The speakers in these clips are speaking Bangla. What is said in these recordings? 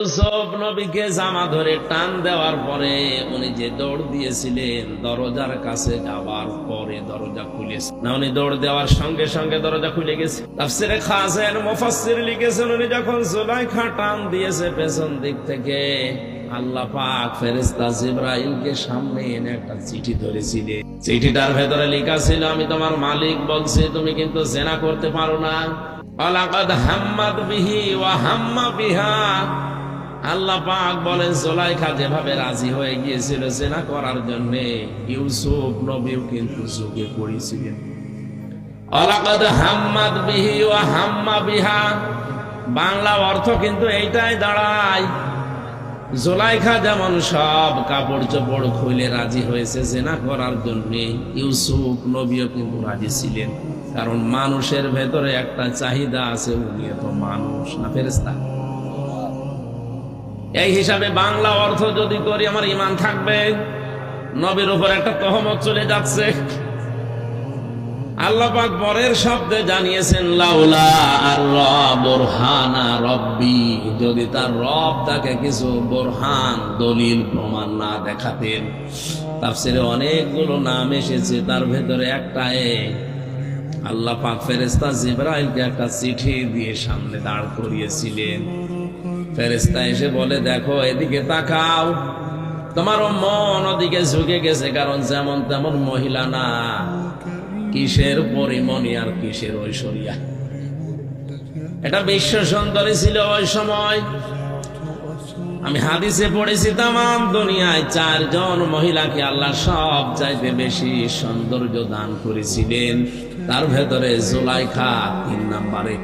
সব নবীকে জামা ধরে টান দেওয়ার পরে উনি যে দৌড় দিয়েছিলেন দরজার কাছে যাওয়ার পরে দরজা খুলেছে না, উনি দৌড় দেওয়ার সঙ্গে সঙ্গে দরজা খুলে গেছে। তাফসিরে খাসেন মুফাসসির লিখেছেন উনি যখন জুলাইখা টান দিয়েছে পেছন দিক থেকে, আল্লাহ পাক ফেরেশতা জিব্রাইলকে সামনে এনে একটা চিঠি ধরেছিলেন। চিঠিটার ভেতরে লেখা ছিল, আমি তোমার মালিক বলছি, তুমি কিন্তু জেনা করতে পারো না। আলাকাদ হাম্মাদ বিহি ওয়া হাম্মা বিহা। আল্লাহ পাক বলেন, জোলাইখা যেভাবে রাজি হয়ে গিয়েছিল জেনা করার জন্য ইউসুফ নবীও কিন্তু যুগে পড়েছিলেন। হাম্মাদ বিহি হাম্মা বিহা। বাংলা অর্থ কিন্তু এইটাই দাঁড়ায়। জোলাইখা যেমন সব কাপড় চোপড় খুলে রাজি হয়েছে জেনা করার জন্য, ইউসুফ নবীও কিন্তু রাজি ছিলেন। কারণ মানুষের ভেতরে একটা চাহিদা আছে উনি তো মানুষ না ফেরেস্তা এই হিসাবে বাংলা অর্থ যদি করি, আমার ইমান থাকবে। নবীর উপর একটা তহমত চলে যাচ্ছে। আল্লাহ পাক পরের শব্দে জানিয়েছেন, লাউলা আর বোরহানা রব্বি, যদি তার রব তাকে কিছু বোরহান, দলিল, প্রমাণ না দেখাতেন তাফসিরে অনেকগুলো নাম এসেছে, তার ভেতরে একটা এ। আল্লাহ পাক ফেরেস্তা জিব্রাইলকে একটা চিঠি দিয়ে সামনে দাঁড় করিয়েছিলেন। ফেরেস্তা এসে বলে, দেখো, এদিকে তাকাও। তোমারও মন ওদিকে ঝুঁকে গেছে, কারণ যেমন তেমন মহিলা না। কিসের পরিমণি আর কিসের ঐশ্বরিয়া? এটা বিশ্ব সুন্দরী ছিল ওই সময়। আমি হাদিসে পড়েছি তাম দুনিয়ায় চারজন মহিলাকে আল্লাহ সব চাইতে বেশি সৌন্দর্য দান করেছিলেন। তার ভেতরে জোলাইখা তিন নাম্বারে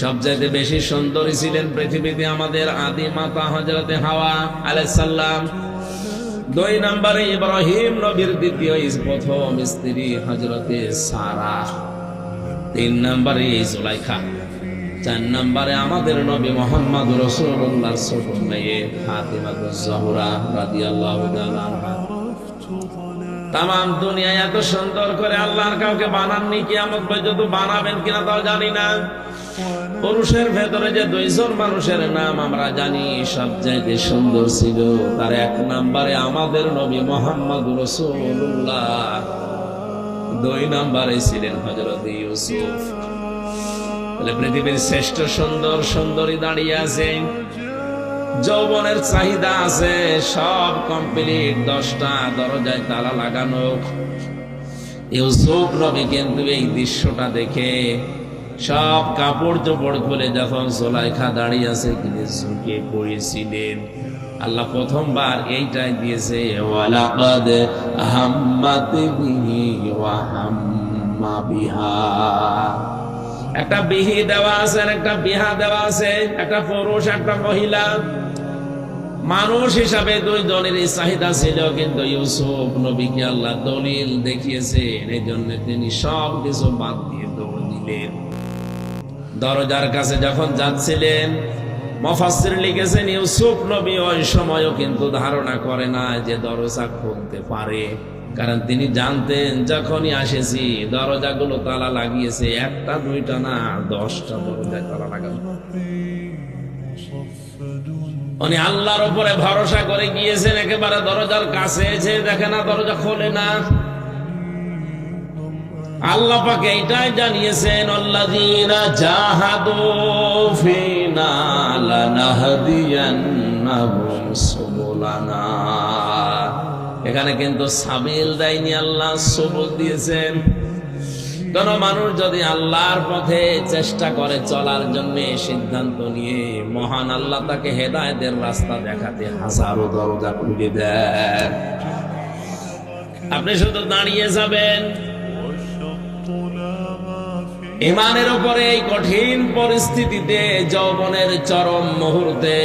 সবচাইতে বেশি সুন্দরী ছিলেন পৃথিবীতে আমাদের আদি মাতা হজরতে হাওয়া আলাইসাল্লাম দুই নম্বরে ইব্রাহিম নবীর দ্বিতীয় প্রথম স্ত্রী হজরতে সারা। তিন নম্বরে জুলাইখা। চার নম্বরে আমাদের নবী মোহাম্মদ রসুল্লাহ ছোট মেয়ে ফাতিমা জহুরা রাদিয়াল্লাহু তাআলা তাম দুনিয়ায় এত সুন্দর করে আল্লাহর কাউকে বানাননি, কিয়ামত পর্যন্ত বানাবেন কিনা তাও জানি না। পুরুষের ভেতরে যে দুইজন মানুষের নাম আমরা জানি, সবচাইতে সুন্দর ছিল তার এক নম্বরে আমাদের নবী মোহাম্মদ রসুল্লাহ দুই নম্বরে ছিলেন হজরত ইউসুফ। পৃথিবীর শ্রেষ্ঠ সুন্দর সুন্দরী দাঁড়িয়ে আছে, যৌবনের চাহিদা আছে, সব কমপ্লিট, দশটা দরজায় তালা লাগানো। ইউসুফ নবী কিন্তু এই দৃশ্যটা দেখে সব কাপড় চোপড় খুলে যখন সোলাইখা দাঁড়িয়ে আছে তিনি ঝুঁকে পড়েছিলেন। আল্লাহ প্রথমবার এইটাই দিয়েছে একটা বিহি দেওয়া আছে একটা বিহা দেওয়া আছে, একটা পুরুষ, একটা মহিলা। মানুষ হিসাবে দুই দলেরই চাহিদা ছিল, কিন্তু ইউসুফ নবীকে আল্লাহ দলিল দেখিয়েছেন এই জন্য তিনি সব কিছু বাদ দিয়ে দৌড় দিলেন। দরজার কাছে যখন যাচ্ছিলেন মফাসির লিখেছেন, ইউসুফ নবী ওই সময়ও কিন্তু ধারণা করে না যে দরজা খুলতে পারে। কারণ তিনি জানতেন, যখনই আসেছি, দরজাগুলো তালা লাগিয়েছে, একটা, দুইটা না, দশটা দরজায় তালা লাগানো। উনি আল্লাহর উপরে ভরসা করে গিয়েছেন, একেবারে দরজার কাছে এসে দেখে না, দরজা খোলে না। আল্লাহ পাকে এটাই জানিয়েছেন, আল্লাযীনা জাহাদু এখানে কিন্তু সাবিল দেয়নি, আল্লাহ সবুল দিয়েছেন। কোন মানুষ যদি আল্লাহর পথে চেষ্টা করে চলার জন্য সিদ্ধান্ত নিয়ে মহান আল্লাহ তাকে হেদায়তের রাস্তা দেখাতে হাজারো দরজা খুলে দেন আপনি শুধু দাঁড়িয়ে যাবেন ইমানের উপরে এই কঠিন পরিস্থিতিতে যৌবনের চরম মুহূর্তে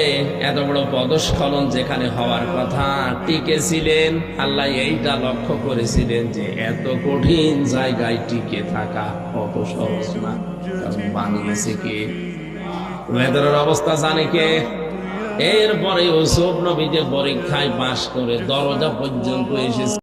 এত বড় পদস্খলন যেখানে হওয়ার কথা টিকে ছিলেন আল্লাহ এইটা লক্ষ্য করেছিলেন যে এত কঠিন জায়গায় টিকে থাকা কত সহজ না। বানিয়েছে কে? ভেতরের অবস্থা জানে কে? এরপরে ওসব নবী যে পরীক্ষায় পাশ করে দরজা পর্যন্ত এসেছে।